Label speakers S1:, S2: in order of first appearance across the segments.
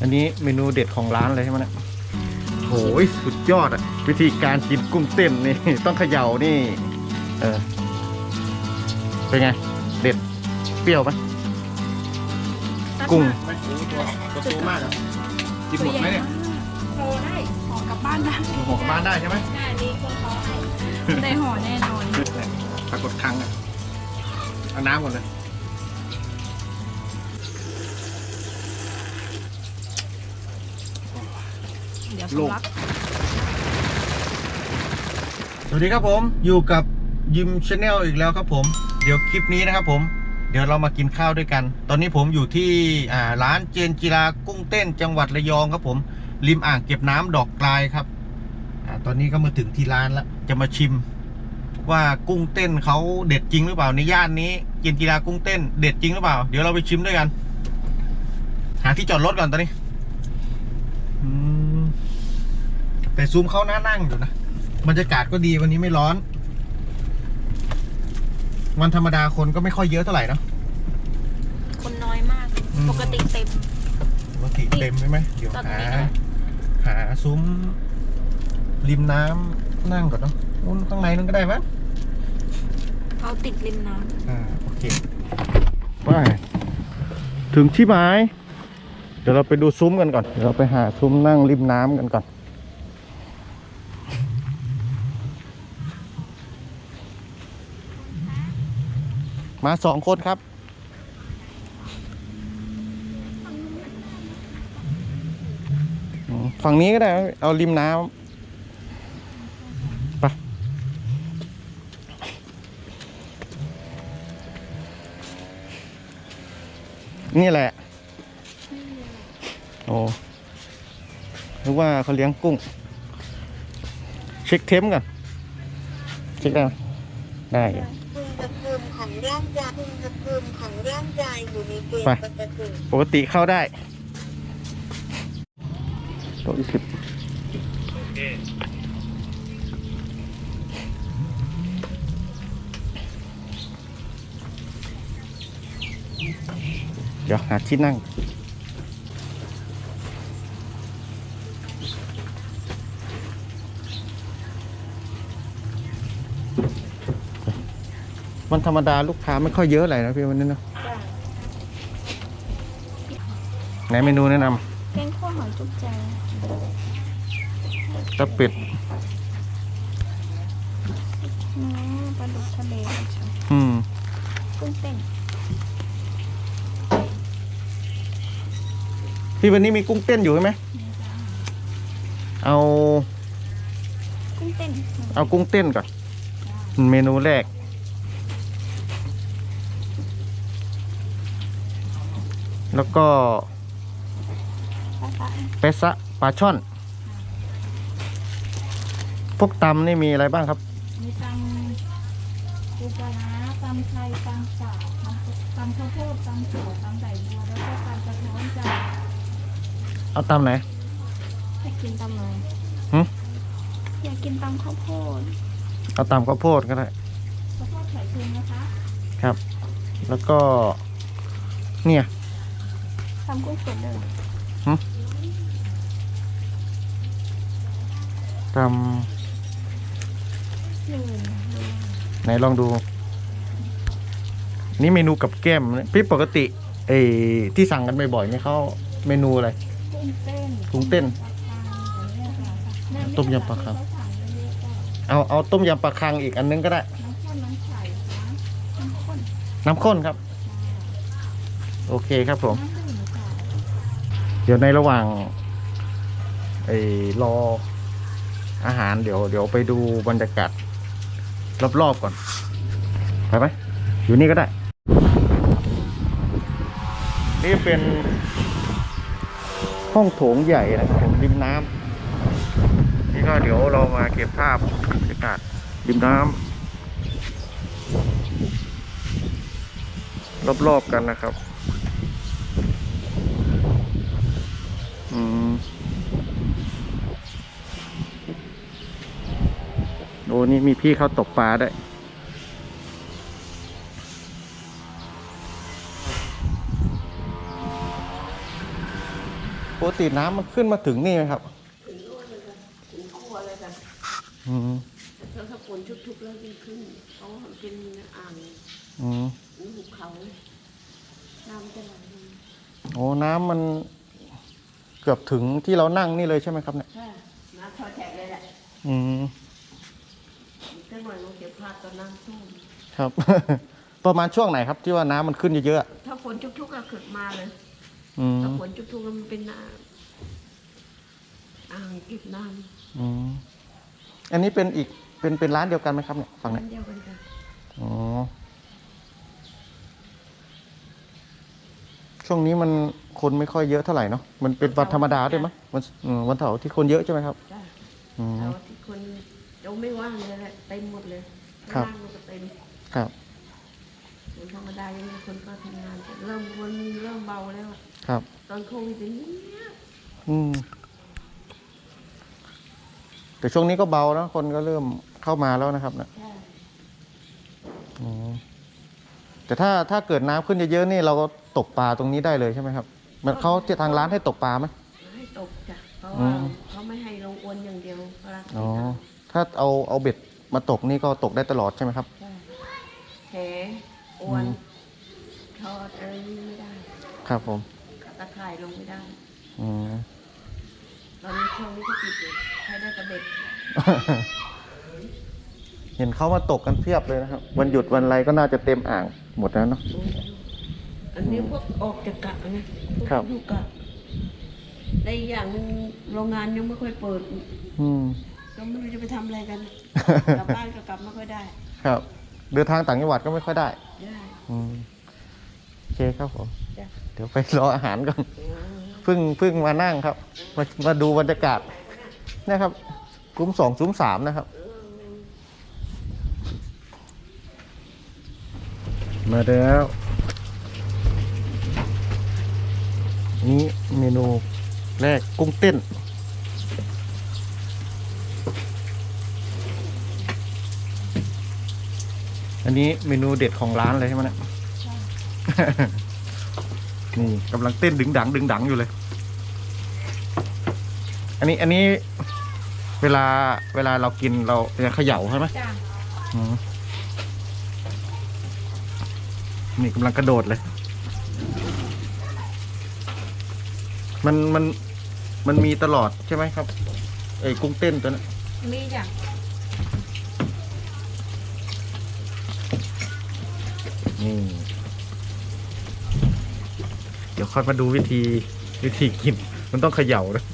S1: อันนี้เมนูเด็ดของร้านเลยใช่ไหมเนี่ยโอ้ยสุดยอดอะวิธีการกินกุ้งเต้นนี่ ต้องเขย่านี่ เออ เป็นไง เด็ด เปรี้ยวไหมกุ้ง
S2: ไม่โอ้ตัวตัวโตมากอะกินหมดไหมเนี่ย
S3: โตได้ห่อกลับบ้านได้
S2: ห่อกลับบ้านได้ใช่ไหม
S3: ได้มีคนขอให้ได้ห่อแน่นอน
S2: ปรากฏครั้งอะเอาน้ำก่อนเลย
S3: เดี๋ยว
S2: โล
S3: สำ
S2: ก
S3: ลัก
S1: สวัสดีครับผมอยู่กับยิมชาแนลอีกแล้วครับผม เดี๋ยวคลิปนี้นะครับผม เดี๋ยวเรามากินข้าวด้วยกัน ตอนนี้ผมอยู่ที่อ่าร้านเจนจิรากุ้งเต้นจังหวัดระยองครับผม ริมอ่างเก็บน้ำดอกกลายครับอาตอนนี้ก็มาถึงที่ร้านแล้ว จะมาชิม ว่ากุ้งเต้นเขาเด็ดจริงหรือเปล่าในย่านนี้เจนจิรากุ้งเต้นเด็ดจริงหรือเปล่า เดี๋ยวเราไปชิมด้วยกัน หาที่จอดรถก่อนตอนนี้อืม แต่ซูมเขาน่านั่งอยู่นะบรรยากาศก็ดีวันนี้ไม่ร้อน วันธรรมดาคนก็ไม่ค่อยเยอะเท่าไหร่เนอะ
S3: คนน้อยมาก
S1: อืม
S3: ปกติเต็ม
S1: ปกติเต็มใช่ไหมเดี๋ยว
S3: ตอน
S1: หา
S3: นี้นะ
S1: หาซุ้มริมน้ำนั่งก่อนเนาะนู้นข้างในนั่นก็ได้มั้ย
S3: เอาติดริมน้
S1: อ่าโอเคไปถึงที่หมาย เดี๋ยวเราไปดูซุ้มกันก่อนเดี๋ยวเราไปหาซุ้มนั่งริมน้ำกันก่อน มาสองคนครับ ฝั่งนี้ก็ได้ เอาริมน้ำไปนี่แหละ โอ้นึกว่าเขาเลี้ยงกุ้ง เช็คเทมก่อนเช็คได้ได้
S4: ร่างกายอุณหภูมิของร่างกายอยู่ในเกณฑ์
S1: ไป
S4: ปกติ
S1: ปกติเข้าได้โต๊ะสิบเดี๋ยวหาที่นั่ง วันธรรมดาลูกค้าไม่ค่อยเยอะอะไรนะพี่วันนี้เนอะไหนเมนูแนะนำ
S3: แกงข้าวหอยจุ๊บแจงำ
S1: ตะเป็ด
S3: เนื้อปลาดุกทะเลอันชัน
S1: อืม
S3: กุ้งเต้น
S1: พี่วันนี้มีกุ้งเต้นอยู่ใช่ไหมเอา
S3: กุ้งเต้น
S1: เอากุ้งเต้นก่อน เมนูแรก แล้วก็
S3: ปลาปลา
S1: เปซะปลาช่อน พวกตำนี่มีอะไรบ้างครับ
S3: มีตำปูปลาร้าตำไทยตำป่าตำตำข้าวโพดตำถั่วตำใส่บัวแล้วก็ตำกระท้อนจ้า
S1: เอาตำไหน
S3: อยากกินตำอะไร
S1: หึ
S3: อยากกินตำข้าวโพด
S1: เอาตำข้าวโพดก็ได้
S3: ข้าวโพดไข่เค็มนะคะ
S1: ครับ แล้วก็เนี่ย
S3: ตำกุ้งสดเลยเหรอ
S1: ต
S3: หนึ่งำ
S1: ไหนลองดู นี่เมนูกับแก้มนะพี่ปกติไอ้ที่สั่งกันบ่อยๆเนี่ยเขาเมนูอะไร
S3: กุ้งเต้น
S1: กุ้งเต้น ต้มยำปลาคัง เอาเอาต้มยำปลาคังอีกอันนึงก็ได้
S3: น้ำข้นน้ำใสนะน้ำข้น
S1: น้ำข้นครับ โอเคครับผม
S3: น้ำดื่มค่ะ
S1: เดี๋ยวในระหว่างไอ้รออาหารเดี๋ยวเดี๋ยวไปดูบรรยากาศรอบๆก่อน ไปไหมอยู่นี่ก็ได้ นี่เป็นห้องโถงใหญ่นะครับผมริมน้ำนี่ก็เดี๋ยวเรามาเก็บภาพบรรยากาศริมน้ำรอบๆกันนะครับ โอ้นี่มีพี่เขาตกปลาได้วยปกติน้ำมันขึ้นมาถึงนี่ไหมครับ
S5: ถึงโน่นเลยค่ะถึงขั้วเลยค่ะ
S1: อืม
S5: ถ้าถ้าฝนชุบๆแล้วยิ่งขึ้นเพราะว่ามันเป็นอ่าง
S1: อืม
S5: หรือหุบเขา น้ำจะไหลลง
S1: โอ้น้ำมันเกือบถึงที่เรานั่งนี่เลยใช่ไหมครับเนี่ย
S5: ค่ะน้ำพอแฉะเลยแหละ
S1: อืม
S5: อีกสัก หน่อยเราเก็บภาพตอนน้ำท่วม
S1: ครับ ประมาณช่วงไหนครับ ที่ว่าน้ำมันขึ้นเยอะๆอะ
S5: ถ้าฝนชุกๆก็ขึ้นมาเลย
S1: อืม
S5: ถ้าฝนชุกๆแล้วมันเป็นน้ำอ่างเก็บน้
S1: อืมอันนี้เป็นอีกเป็นเป็นร้านเดียวกันไหมครับเนี่ยำฝั่งเนี้ย
S5: น้ำเดียวกันค่ะ
S1: อ๋อช่วงนี้มันคนไม่ค่อยเยอะเท่าไหร่เนาะมันเป็นวันธรรมดาด้วยมั้ยวันอืมวันเสาร์ที่คนเยอะใช่ไหมครับ
S5: จ้ะ
S1: อืม
S5: แต่ว่าที่คน เราไม่ว่างเลยแหละเต็มหมดเลย
S1: ครับ
S5: ข้างล่างมันก็เต็ม
S1: ครับ
S5: วันธรรมดายังมีคนก็ทำงานแต่เริ่มวันเริ่มเบาแล้วอะ
S1: ครับ
S5: ตอนโควิดอย่างนี้ย
S1: อืม แต่ช่วงนี้ก็เบาแล้วคนก็เริ่มเข้ามาแล้วนะครับนะ
S5: ใช่
S1: อืมแต่ถ้าถ้าเกิดน้ำขึ้นเยอะๆนี่เราก็ตกปลาตรงนี้ได้เลยใช่ไหมครับ มันเขาที่ทางร้านให้ตกปลาไหม
S5: ให้ตกจ้ะเพราะ
S1: อื
S5: ว่ามเขาไม่ให้ลงอวนอย่างเดียวเวลา
S1: อ๋อ
S5: เขา
S1: ถ้าเอาเอาเบ็ดมาตกนี่ก็ตกได้ตลอดใช่ไหมครับ
S5: ใช่แหอวน
S1: อืม
S5: ทอดอะไรนี่ไม่ได้
S1: ครับผม
S5: ตะข่ายลงไม่ได้
S1: อืม
S5: ตอนนี้ช่วงนี้ก็ปิดอยู่ใช้ได้แต่เบ็ด
S1: เห็นเขามาตกกันเพียบเลยนะครับ วันหยุดวันอะไรก็น่าจะเต็มอ่างหมดแล้วเนาะ
S5: อืมอันนี้พวกออกจากกะไงพวก
S1: ครับ
S5: อยู่กะในอีกอย่างหนึ่งโรงงานยังไม่ค่อยเปิด
S1: อืม
S5: ก็ไม่รู้จะไปทำอะไรกัน กลับบ้านก็กลับไม่ค่อยได้
S1: ครับ เดินทางต่างจังหวัดก็ไม่ค่อยได้
S5: ได้
S1: อืมโอเคครับผม
S5: จ้ะ
S1: เดี๋ยวไปรออาหารก่อนเพิ่งเพิ่งมานั่งครับ มามาดูบรรยากาศนะครับซุ้มสองซุ้มสามนะครับ มาแล้วนี่เมนูแรกกุ้งเต้น อันนี้เมนูเด็ดของร้านเลยใช่ไหมเนี่ย นี่กำลังเต้นดึงดังดึงดังอยู่เลย อันนี้อันนี้เวลาเวลาเรากินเราจะเขย่าใช่ไหม
S2: จ้ะ
S1: อืมนี่กำลังกระโดดเลย มันมันมันมีตลอดใช่ไหมครับไอ้กุ้งเต้นตัวนั้น
S2: มีจ้ะ
S1: นี่ เดี๋ยวค่อยมาดูวิธีวิธีกิน มันต้องเขย่านะ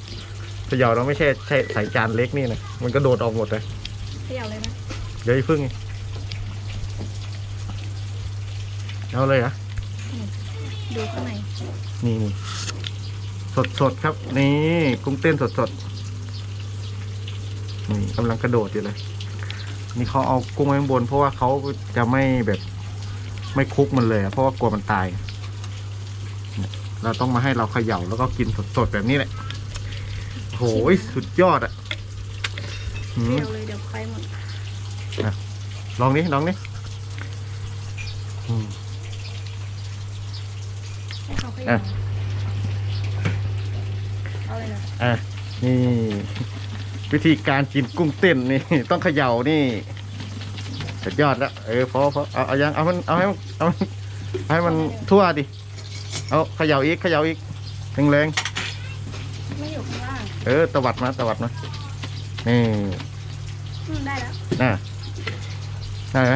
S1: เขย่าเราไม่ใช่ใช่ใส่จานเล็กนี่นะมันก็โดดออกหมดเลย
S2: เที่ยวเลยนะ
S1: เดี๋ยวอีกพึ่งเอาเลยเหรอะ
S2: ดูข้างใน
S1: นี่นี่สดสดๆครับ นี่กุ้งเต้นสดสดๆนี่กำลังกระโดดอยู่เลย นี่เขาเอากุ้งไว้ข้างบน เพราะว่าเขาจะไม่แบบ ไม่คลุกมันเลยอะเพราะว่ากลัวมันตายเนี่ยเราต้องมาให้เราเขย่าแล้วก็กินสดสดๆแบบนี้แหละโอ้ยสุดยอดอะหืม
S2: เที่ยวเลยเดี๋ยวไปหมด
S1: ลองนี้ลองนี้อืม
S2: ให้เขาไป
S1: อะ
S2: เอาเลยนะ
S1: อะนี่ วิธีการกินกุ้งเต้นนี่ ต้องเขย่านี่ สุดยอดแล้วเออพอพอเอาเอายังเอามันเอาให้มันเอามันเอาให้มันทั่วดิเอาเขย่าอีกเขย่าอีกแรง
S2: ไม่อยู่ข้างล่าง
S1: ๆเออตวัดมาตวัดมานี่
S2: อืมได้แล้ว
S1: น่ะได้ไหม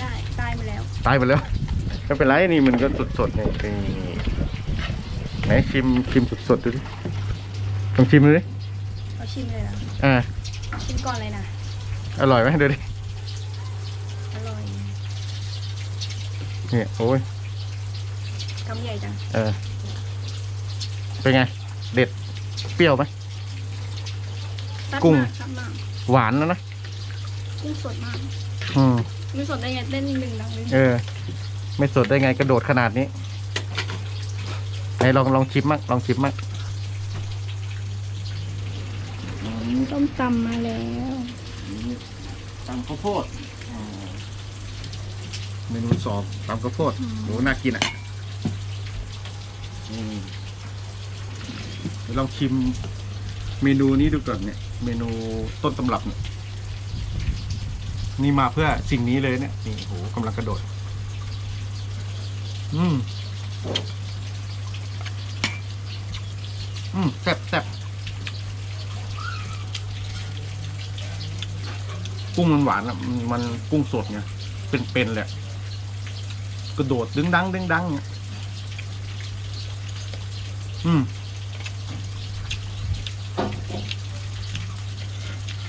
S2: ได้ ตายไปแล้ว
S1: ตายไปแล้ว ไม่เป็นไรนี่มันก็สดๆนี่นี่ไหนชิมชิมสดๆดูดิลองชิมดูดิ
S2: เราชิมเลยนะ
S1: อ่า
S2: ชิมก่อนเลยนะ
S1: อร่อยไหมดูดิ
S2: อร่อย
S1: เนี่ยโอ้ย
S2: กำใหญ่จัง
S1: เออ เป็นไง เด็ด เปรี้ยวไหม
S2: ตัด
S1: กุ้ง
S2: มากตัดมาก
S1: หวานนะนะ
S2: กุ้งสดมาก
S1: อืม
S2: ไม่สดได้ไงเต้นหนึ่งดังเลย
S1: เออ ไม่สดได้ไงกระโดดขนาดนี้ไหนลองลองชิมมั่งลองชิมมั่ง
S2: ต้มตำมาแล้ว
S1: ตำข้าวโพดเมนูสองตำข้าวโพดโหน่ากินอะนี่เดี๋ยวลองชิมเมนูนี้ดูก่อนเนี่ย เมนูต้นตำรับเนี่ยนี่มาเพื่อสิ่งนี้เลยเนี่ยนี่โหกำลังกระโดด อืม อืมแซ่บแซ่บ กุ้งมันหวานอะมันมันกุ้งสดไงเป็นๆเลยอะกระโดดดึงดังดึงดังเนี่ยอืม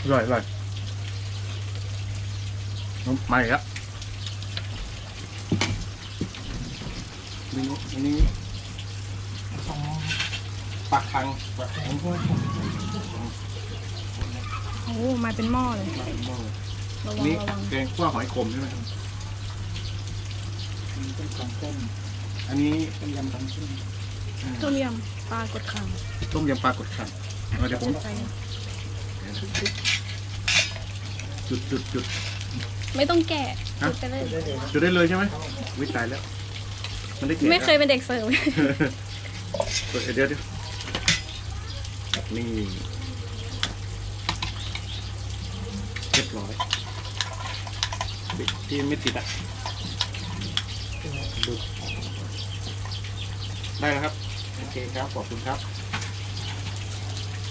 S1: อร่อยอร่อยมาอีกแล้วเมนูอันนี้ปลาคังปลาคัง
S2: โอ้ มาเป็นหม้อเลย
S1: ปลาหม้อ
S2: ระ
S1: อั
S2: วันง
S1: นี้
S2: ระวัง
S1: แกงคั่วหอยขมใช่ไหมครับเป็นของต้มอันนี้ต้มยำตำส้ม
S2: ต้มยำปลากดขัง
S1: ต้มยำปลากดขันเอาเดี๋ยวผม
S2: ใส่
S1: จุดจุดจุด
S2: ไม่ต้องแกะ
S1: ฮะ
S2: จุดไปเลย
S1: จุดได้เลยใช่ไหมวิตายแล้ว มันได้เกล็ด
S2: ไม่เคยเป็นเด็กเสิร์ฟ
S1: เปิดเดี๋ยวเดี๋ยวนี่ เรียบร้อยปิดที่ไม่ติดอะดูได้แล้วครับ โอเคครับ ขอบคุณครับ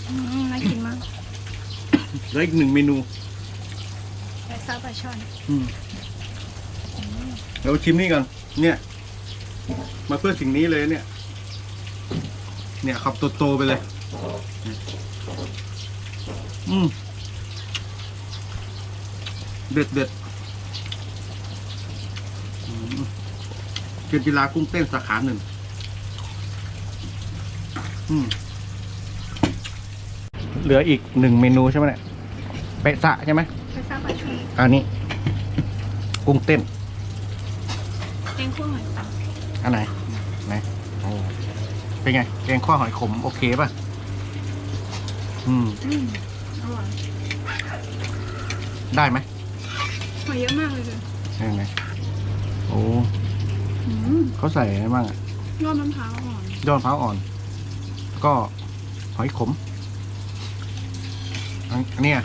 S2: อืมน่ากินมาก
S1: เหลืออีกหนึ่งเมนู
S2: แต่ซาปลาช่อน
S1: อืมเราชิมนี่ก่อนเนี่ย มาเพื่อสิ่งนี้เลยเนี่ย เนี่ยขับโตๆไปเลย อืม เด็ดเด็ดอืมเกมกีฬากุ้งเต้นสาขาหนึ่งอืมเหลืออีกหนึ่งเมนูใช่ไหมเนี่ยเปะสะใช่ไหม
S2: แต่ซาปลาช่อน
S1: อันนี้ กุ้งเต้น
S2: แกงคั่วหอยตัง
S1: อันไหนไหนโอ้เป็นไงแกงข้าวหอยขมโอเคป่ะ อืม
S2: อืมอร่อย
S1: ได้ไหม
S2: หอยเยอะมากเลยเลย
S1: ใช่ไหมโอ้
S2: อืม
S1: เขาใส่อะไรบ้างอะ
S2: ยอดมะพร้าวอ่อน
S1: ยอดมะพร้าวอ่อนแล้วก็หอยขมอันอันเนี้ย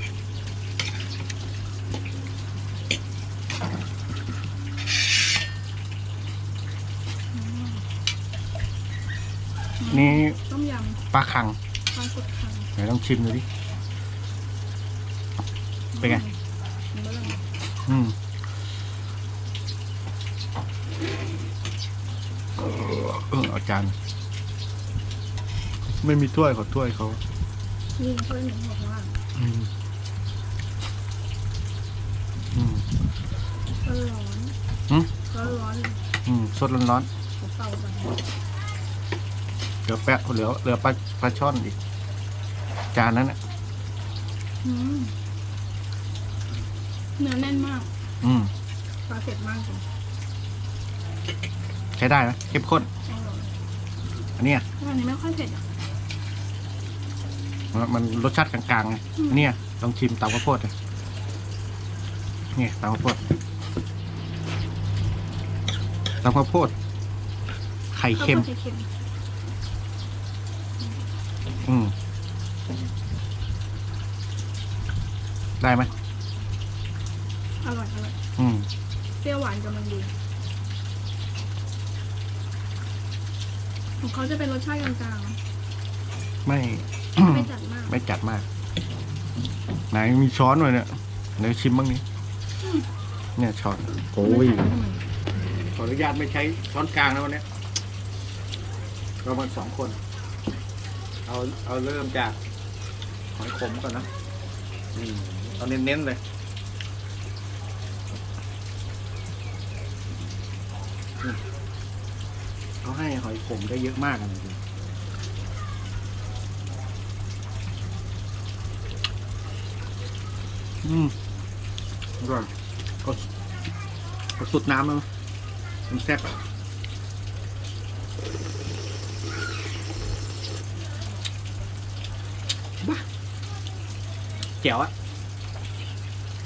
S1: นี่
S2: ต้มย
S1: ปลาคังำ
S2: ปลากดขัง
S1: ไหนลองชิมดูดิ เป็นไง
S2: อืมเบอร์เลย
S1: อืมเออเอาจานไม่มีถ้วยขอถ้วยเขา
S2: นี่เพื่อนหนูบอกว่า
S1: อืมอืม
S2: ร้อนร้อน
S1: หืม
S2: ร้อนร้อนเลย
S1: อืมสดร้อน
S2: ผมเป่าก่อน
S1: ๆเหลือแปะเหลือเหลือปลาปลาช่อนอีก จานนั้นอะ
S2: อืม เนื้อแน่นมาก
S1: อืม
S2: ปลาเผ็ดมากจริง
S1: ใช้ได้นะเข้มข้น
S2: อร่อย
S1: อันเนี้ย
S2: อันนี้ไม่ค่อยเผ็ดอะ
S1: มันมันรสชาติกลางๆไง
S2: อืม
S1: อันเนี้ยลองชิมตำข้าวโพดเลยเนี่ยตำข้าวโพดตำข้าวโพด ไข่เค็ม
S2: ข้าวโพดเค็ม
S1: อืม ได้ไหม
S2: อร่อยอร่อย
S1: อืม
S2: เปรี้ยวหวานกำลังดีของเขาจะเป็นรสชาติกลาง
S1: ไม่
S2: ๆ ไม่จัดมาก
S1: ไม่จัดมาก ไหนมีช้อนเลยเนี่ยเดี๋ยวชิมบ้างนี้เนี่ยช้อนโอ้ยขออนุญาตไม่ใช้ช้อนกลางนะวันนี้เรามาสองคน เอาเอาเริ่มจากหอยขมก่อนนะอืมเอาเน้นๆเลยอืม เขาให้หอยขมได้เยอะมากจริงอืมอร่อยก็ก็สุดน้ำแล้วมันแซ่บอะบ้าเจ๋วอะ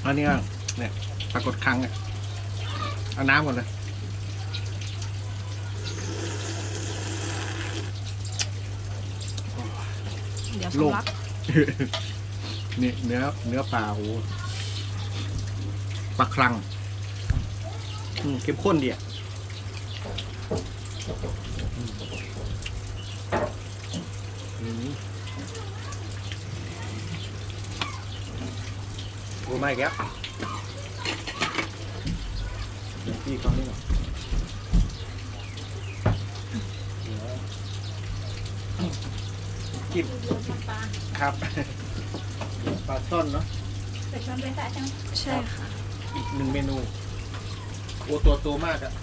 S1: อันนี้เนี่ยปรากฏครั้งอะเอาน้ำก่อนเลย
S2: ดี๋ยว
S1: โลก
S2: สำลัก
S1: นี่เนื้อเนื้อปลาโอ้โหปลาคลังอืมเข้มข้นดีอะอืมอืมโอ้ไม่แก้วเดี๋ยวพี่เขานี่หน่อย จิ้ม
S3: ปลา
S1: ครับปลาช่อนเนาะ
S3: เป็ดมันเป็นสายจัง
S2: ใช่ค่ะ
S1: อีกหนึ่งเมนูโอ้ตัวโตมากอะ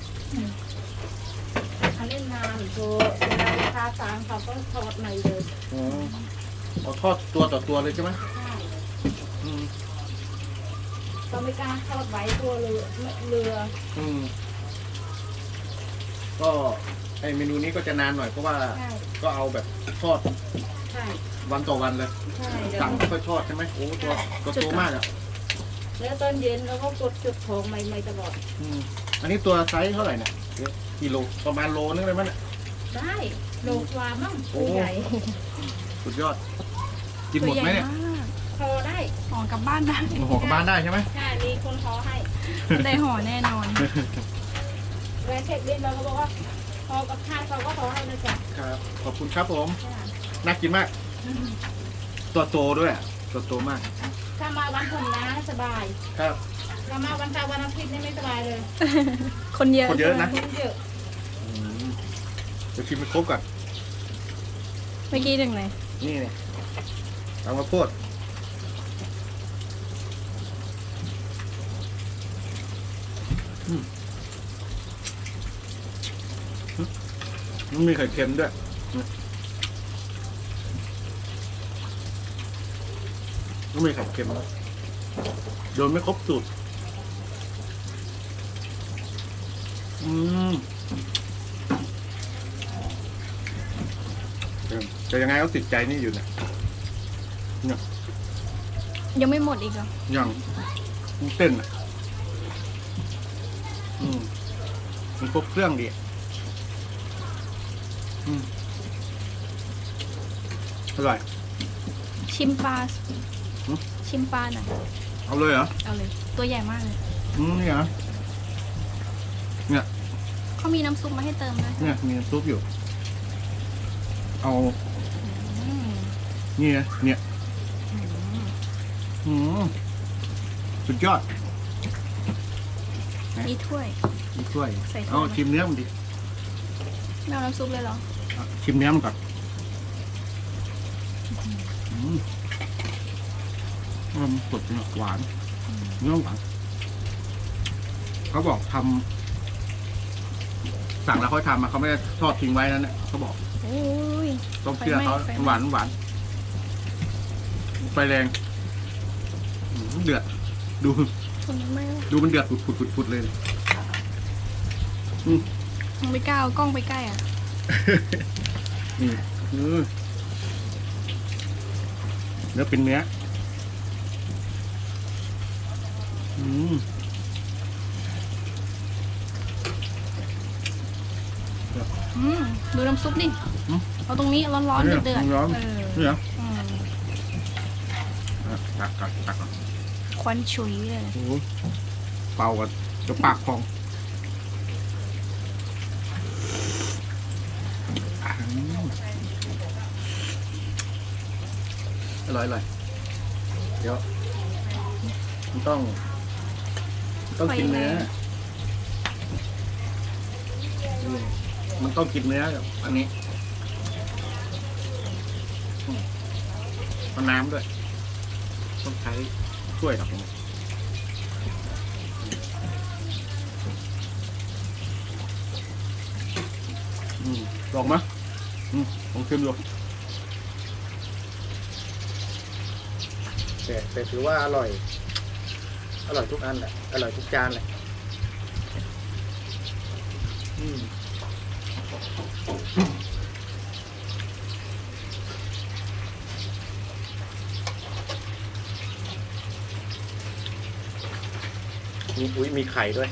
S3: อันนี้นานตัวเวลาลูกค้าสั่งเขาก็ทอดใหม่เลย
S1: อ๋อเอาทอดตัวต่อตัวเลยใช่ไหม
S3: ใช่
S1: อืม
S3: ก็ไม่กล้าทอดไว้ตัวเรือเรือ
S1: อืม ก็ไอเมนูนี้ก็จะนานหน่อยเพราะว่า
S3: ใช่
S1: ก็เอาแบบทอด
S3: ใช่
S1: วันต่อวันเลย
S3: ใช่เดี๋ยว
S1: สั่งไม่ค่อยทอดใช่ไหมโอ้ตัวตัวโตมากอะ
S3: แล้วตอนเย็นเราก็กดจุดของใหม่ๆตลอด
S1: อืมอันนี้ตัวไซส์เท่าไหร่เนี่ยเดี๋ยวกิโลประมาณโลนึงเลยมั้ยเนี่ย
S3: ได้โลกว่ามั่ง
S1: โอ้
S3: ตัวใหญ่
S1: สุดยอดกินหมดไหมเนี่ย
S2: ตัวใญ่าก
S3: พอได้
S2: ห่อกลับบ้านได้
S1: โอ้โหกลับบ้านได้ใช่ไหม
S3: ใช่มีคนขอให้
S2: ได้ห่อแน่นอน
S3: แวนเช็คบินเราก็บอกว่าพอกับข้าวเขาก็ขอให้นะจ๊ะ
S1: ครับขอบคุณครับผม
S3: ใช่
S1: น่ากินมาก ตัวโตด้วยอะตัวโตมาก
S3: ถ้ามาวันพุธนะสบาย
S1: ครับ
S3: ถ้ามาวันเสาร์วันอาทิตย์นี่ไม่สบายเลย
S2: คนเยอะ
S1: คนเยอะนะ
S3: คนเยอะ
S1: อืมเดี๋ยวชิมไปครบก่อน
S2: เมื่อกี้ถึงไหน
S1: นี่เนี่ยเอามาโพดอืมมันมีไข่เค็มด้วย เนี่ยมันมีไข่เค็มด้วยโดนไม่ครบสูตร อืมเออแต่ยังไงก็ติดใจนี่อยู่นะ
S2: ยังไม่หมดอีกเหรอ
S1: อย่างกุ้งเต้นอะ อืมมันครบเครื่องดีอะอืมอร่อย
S2: ชิมปลา
S1: หืม
S2: ชิมปลาหน่อย
S1: เอาเลยเหรอ
S2: เอาเลย ตัวใหญ่มากเลย
S1: อืมนี่เหรอ
S2: เขามีน้ำซุปมาให้เติมนะ
S1: เนี่ยมีน้ำซุปอยู่ เอา
S2: อืม
S1: นี่นะเนี่ยอืมสุดยอด
S2: มีถ้วย
S1: มีถ้วย
S2: ใส่ถ้วย
S1: เอา
S2: ไหม
S1: ชิมเนื้อมันดิ
S2: ไม่เอาน้ำซุปเลยเหรอ
S1: เอาชิมเนื้อมันก่อนอืม มันสดเนี่ยหวานเนื้อหวานเขาบอกทำสั่งแล้วเขาทำมาเขาไม่ได้ทอดทิ้งไว้นั่นแหละเขาบอก
S2: โอ้ย
S1: ต้องเชื่อเขา
S2: ไฟไหม้ไฟไหม้
S1: หวานหวานไฟแรงอืมเดือด ดู
S2: ทนไม่ไหว
S1: ดูมันเดือดปุดปุดปุดปุดเลย
S2: ยังไม่กล้าเอากล้องไปใกล้อะ
S1: นี่เออเนื้อเป็นเนื้อ อืม
S2: อืมดูน้ำซุปดิ
S1: อืม
S2: เอาตรงนี้ร้อนๆ
S1: เนี่
S2: เดื
S1: ย
S2: อดๆ
S1: ร้อน
S2: เออ
S1: นี่เหรอ
S2: อืม
S1: อะตักก่อนตักก่อน
S2: ควันฉุยเลย
S1: โอ้โหเป่ากันจะปากพองอืมอร่อยอร่อยเดี๋ยวมันต้องมัน ต้องกินเนื้อ มันต้องกินเนื้อกับอันนี้มเอาน้ำด้วย ต้องใช้ถ้วยหรอกผมอืมลองมะอืมลองชิมดูแต่แต่ถือว่าอร่อย อร่อยทุกอันแหละอร่อยทุกจานเลยอืมมีอุ้ยมีไข่ด้วย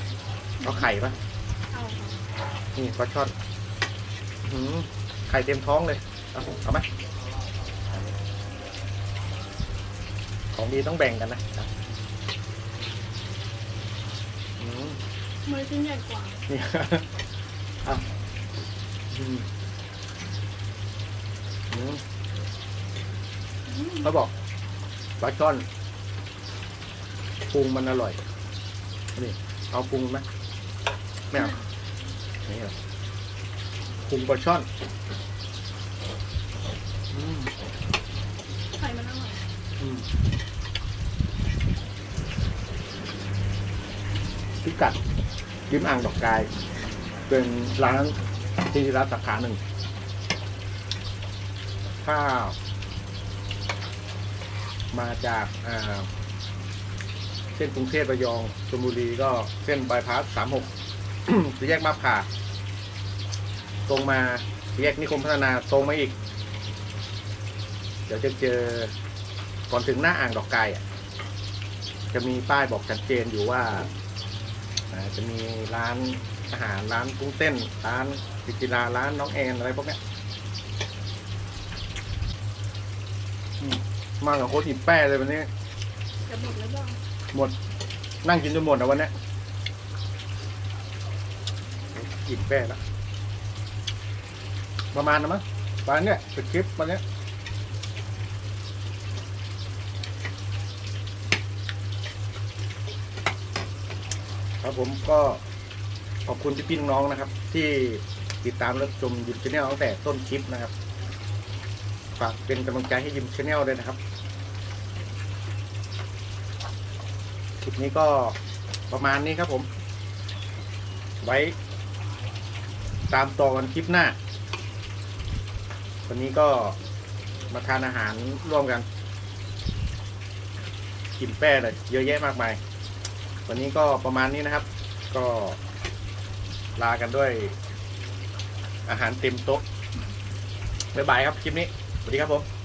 S1: เอาไข่ปะ
S3: เอาค่ะ
S1: นี่ปลาช่อนอื้อหือไข่เต็มท้องเลย เอาเอาไหมของดีต้องแบ่งกันนะครับอืม
S2: มือชิ้นใหญ่กว่า
S1: นี่ อะอืมอืมเขาบอกปลาช่อนปรุงมันอร่อย นี่ เอาปรุงไหมไม่เอานี่เหรอปรุงปลาช่อนอืม
S2: ไข่มันอร่อย
S1: อืมพิกัด ริมอ่างดอกกาย เป็นร้านที่ร้านสาขาหนึ่งถ้ามาจากเส้นกรุงเทพระยองชลบุรีก็เส้นบายพาสสามหกสี่แยกมาผ่า ตรงมาสี่แยกนิคมพัฒนาตรงมาอีก เดี๋ยวจะเจอก่อนถึงหน้าอ่างดอกไก่จะมีป้ายบอกชัดเจนอยู่ว่า อ่าจะมีร้านอาหารร้านกุ้งเต้น ร้านพิจิราร้านน้องแอนอะไรพวกเนี้ยอืมมากับโค้ชอิบแป้เลยวันนี้
S2: จะหมดแล้วบ้าง
S1: หมดนั่งกินจนหมดนะวันเนี้ยอิ่มแป้แล้วประมาณนะมั้งประมาณเนี้ยสคริปต์วันเนี้ย ครับผมก็ขอบคุณพี่พี่น้องๆนะครับ ที่ติดตามและชมยิมชาแนลตั้งแต่ต้นคลิปนะครับ ฝากเป็นกำลังใจให้ยิมชาแนลด้วยนะครับ คลิปนี้ก็ประมาณนี้ครับผม ไว้ตามต่อกันคลิปหน้า วันนี้ก็มาทานอาหารร่วมกัน กินแป้เลยเยอะแยะมากมาย วันนี้ก็ประมาณนี้นะครับ ก็ลากันด้วย อาหารเต็มโต๊ะบ๊ายบายครับคลิปนี้ สวัสดีครับผม